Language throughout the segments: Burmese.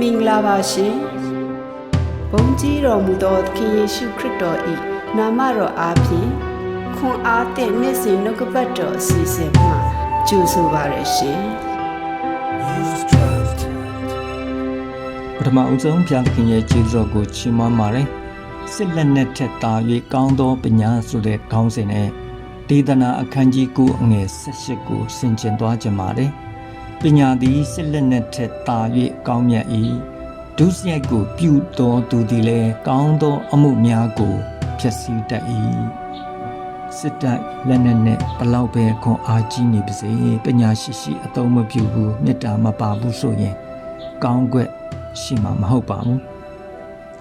မင်္ဂလာပါရှင်ဘုန်းကြီးတော်မူသောသခင်ယေရှုခရစ်တော်၏နာမတော်အားဖြင့်ခွန်အားသည့်နေ့စဉ်နှုတ်ကပတ်တော်အစီအစဉ်မှာကြိုဆိုပါရရှင်ပထမအဦးဆုံးဘုရားသခင်ရဲ့ကျေးဇူးတော်ကိုချီးမွမ်းပါတယ်စစ်လက်နက်ထက်သာ၍ကောင်းသောပညာဆိုတဲ့ခေါင်းစဉ်နဲ့ဒေသနာအခန်းကြီး9အငယ်18ကိုဆင်ခြင်သွားကြပါတယ် ပညာသည်စစ်လက်နက်ထက်သာ၍ကောင်းမြတ်၏ဒုစရိုက်ကိုပြုတော်သူသည်လည်းကောင်းသောအမှုများကိုဖျက်ဆီးတတ်၏စစ်တပ်လက်နက်နဲ့ဘလောက်ပဲခွန်အားကြီးနေပါစေပညာရှိရှိအသုံးမပြုဘူးမေတ္တာမပါဘူးဆိုရင် ကောင်းကွက်ရှိမှာမဟုတ်ပါဘူး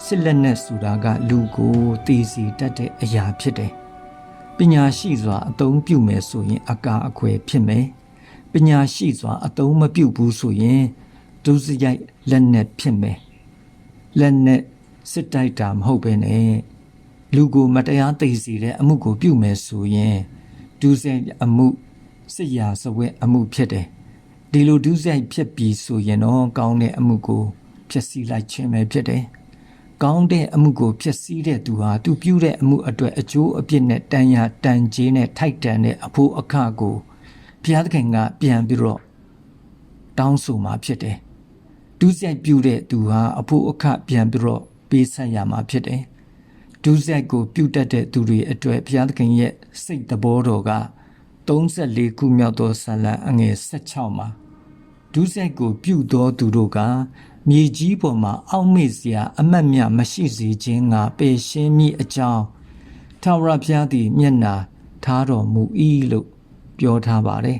စစ်လက်နက်ဆိုတာကလူကိုတည်စီတတ်တဲ့အရာဖြစ်တယ်ပညာရှိစွာအသုံးပြုမယ်ဆိုရင်အကာအကွယ်ဖြစ်မယ် ပညာရှိစွာအသုံးမပြုဘူးဆိုရင်ဒုစရိုက်လက်နက်ဖြစ်မယ်လက်နက်စစ်တိုက်တာမဟုတ်ပဲနဲ့လူကိုမတရားသိစီတဲ့အမှုကိုပြုမယ်ဆိုရင်ဒုစရိုက်အမှုစစ်ရာဇဝဲအမှုဖြစ်တယ်ဒီလိုဒုစရိုက်ဖြစ်ပြီးဆိုရင်တော့ကောင်းတဲ့အမှုကိုဖျက်ဆီးလိုက်ခြင်းပဲဖြစ်တယ်။ကောင်းတဲ့အမှုကိုဖျက်ဆီးတဲ့သူဟာသူပြုတဲ့အမှုအတွက်အကျိုးအပြစ်နဲ့တန်ရာတန်ကြေးနဲ့ထိုက်တန်တဲ့အဖို့အခကို ဘုရားသခင်ကပြန်ပြီးတော့တောင်းဆိုมาဖြစ်တယ်။ဒုစရိုက်ပြုတဲ့သူဟာအဖို့အခပြန်ပြီးတော့ပေးဆက်ရမှာဖြစ်တယ်။ဒုစရိုက်ကိုပြုတတ်တဲ့သူတွေအတွက်ဘုရားသခင်ရဲ့စိတ်တဘောတော်က34ခုမြောက်သောဇာလံအငယ်16မှာဒုစရိုက်ကိုပြုသောသူတို့ကမြေကြီးပေါ်မှာအောက်မေ့စရာအမတ်မြမရှိစေခြင်းငါပယ်ရှင်းမိအကြောင်းထာဝရဘုရားသည်မျက်နာထားတော်မူ၏လို့ ပြောထားပါတယ်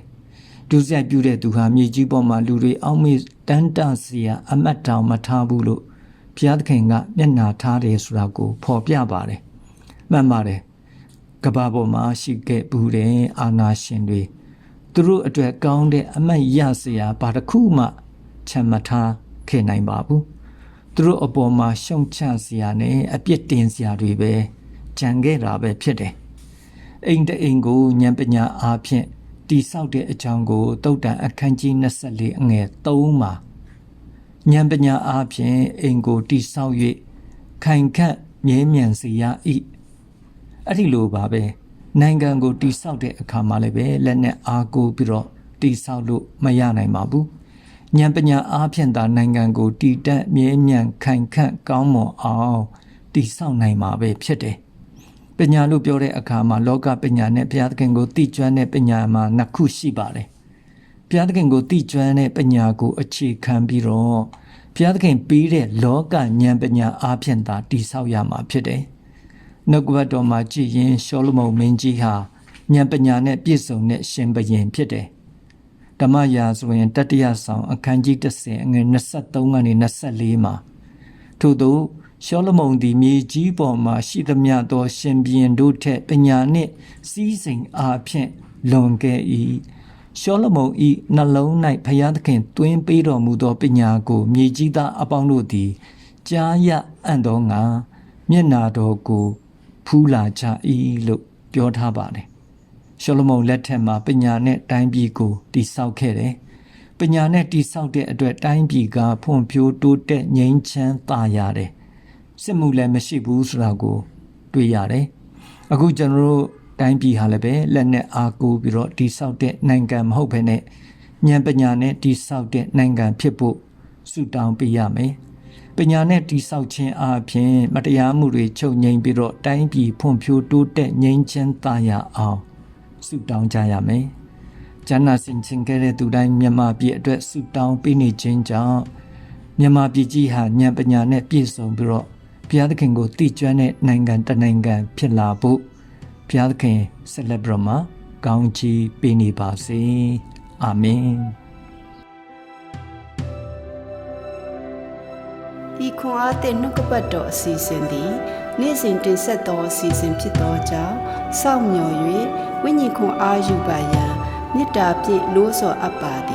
ဒုစရိုက်ပြုတဲ့သူဟာမြေကြီးပေါ်မှာလူတွေအောက်မေ့တန်းတစရာ အမတ်တောင်မထားဘူးလို့ဘုရားသခင်ကမျက်နာထားတယ်ဆိုတာကိုဖော်ပြပါတယ်မှန်ပါတယ်ကဘာပေါ်မှာရှိခဲ့ဘူးတဲ့အာနာရှင်တွေသူတို့အတွက်ကောင်းတဲ့အမတ်ရစရာဘာတစ်ခုမှချမ်းမထားခဲ့နိုင်ပါဘူးသူတို့အပေါ်မှာရှုံချစရာနဲ့အပြစ်တင်စရာတွေပဲကြံခဲ့တာပဲဖြစ်တယ်အိမ်တအိမ်ကိုဉာဏ်ပညာအားဖြင့် တိဆောက်တဲ့အကြောင်းကိုတုတ်တန်အခန်းကြီး24အငယ်3မှာဉာဏ်ပညာအားဖြင့်အိမ်ကိုတိဆောက်၍ခိုင်ခန့်မြဲမြံစေရ၏အဲ့ဒီလိုပါပဲနိုင်ငံကိုတိဆောက်တဲ့အခါမှာလည်းပဲလက်နဲ့အားကိုးပြီးတော့တိဆောက်လို့မရနိုင်ပါဘူး။ဉာဏ်ပညာအားဖြင့်သာနိုင်ငံကိုတည်တက်မြဲမြံခိုင်ခန့်ကောင်းမွန်အောင်တိဆောက်နိုင်မှာပဲဖြစ်တယ်။ ပညာလို့ပြောတဲ့အခါမှာလောကပညာနဲ့ဘုရားသခင်ကိုသိကျွမ်းတဲ့ပညာမှာနှစ်ခုရှိပါတယ်။ဘုရားသခင်ကိုသိကျွမ်းတဲ့ပညာကိုအခြေခံပြီးတော့ဘုရားသခင်ပေးတဲ့လောကဉာဏ်ပညာအားဖြင့်သာတိဆောက်ရမှာဖြစ်တယ်။နှုတ်ကပတ်တော်မှာကြည်ရင်ရှောလမုန်မင်းကြီးဟာဉာဏ်ပညာနဲ့ပြည့်စုံတဲ့ရှင်ဘရင်ဖြစ်တယ်။ဓမ္မရာဆိုရင်တတိယဆောင်အခန်းကြီး30အငယ်23ကနေ24မှာထို့သော ရှောလမုန်သည်မြေကြီးပေါ်မှာရှိသမျှသော ရှင်ဘရင်တို့ထက်ပညာနှင့်စီးစိမ်အားဖြင့်လွန်ကဲ၏ရှောလမုန်၏နှလုံး၌ဘုရားသခင်တွင်ပေးတော်မူသောပညာကို မြေကြီးသားအပေါင်းတို့သည်ကြားရအံ့သောငါမျက်နာတော်ကိုဖူးလာကြ၏လို့ပြောထားပါတယ်။ရှောလမုန်လက်ထက်မှာပညာနဲ့တိုင်းပြည်ကိုတိဆောက်ခဲ့တယ်။ပညာနဲ့တိဆောက်တဲ့အတွက်တိုင်းပြည်ကဖွံ့ဖြိုးတိုးတက်ငြိမ်းချမ်းသာရတယ်။ စစ်မှုလည်းမရှိဘူးဆိုတာကိုတွေ့ရတယ်။အခုကျွန်တော်တို့တိုင်းပြည်ဟာလည်းပဲလက်နဲ့အားကိုးပြီးတော့တိဆောက်တဲ့နိုင်ငံမဟုတ်ဘဲနဲ့ဉာဏ်ပညာနဲ့တိဆောက်တဲ့နိုင်ငံဖြစ်ဖို့ဆုတောင်းပေးရမယ်။ပညာနဲ့တိဆောက်ခြင်းအပြင်မတရားမှုတွေချုပ်ငြိမ်းပြီးတော့တိုင်းပြည်ဖွံ့ဖြိုးတိုးတက်ငြိမ်းချမ်းသာရအောင်ဆုတောင်းကြရမယ်။ကျမ်းနာစင်ချင်ခဲ့တဲ့သူတိုင်းမြန်မာပြည်အတွက်ဆုတောင်းပေးနေခြင်းကြောင့်မြန်မာပြည်ကြီးဟာဉာဏ်ပညာနဲ့ပြည့်စုံပြီးတော့ ဘုရားသခင်ကိုတည်ကျွမ်းတဲ့နိုင်ငံတစ်နိုင်ငံဖြစ်လာဖို့ဘုရားသခင်ဆက်လက်ပြီးတော့မှကောင်းချီးပေးနေပါစေ။အာမင်။ဤခွန်အားသည့်နှုတ်ကပတ်တော်အစီအစဉ်သည်နေ့စဉ်တင်ဆက်သောအစီအစဉ်ဖြစ်သောကြောင့်စောင့်မျှော်၍ဝိညာဉ်ခွန်အားယူပါယံမေတ္တာဖြင့်လို့ဆော်အပ်ပါသည်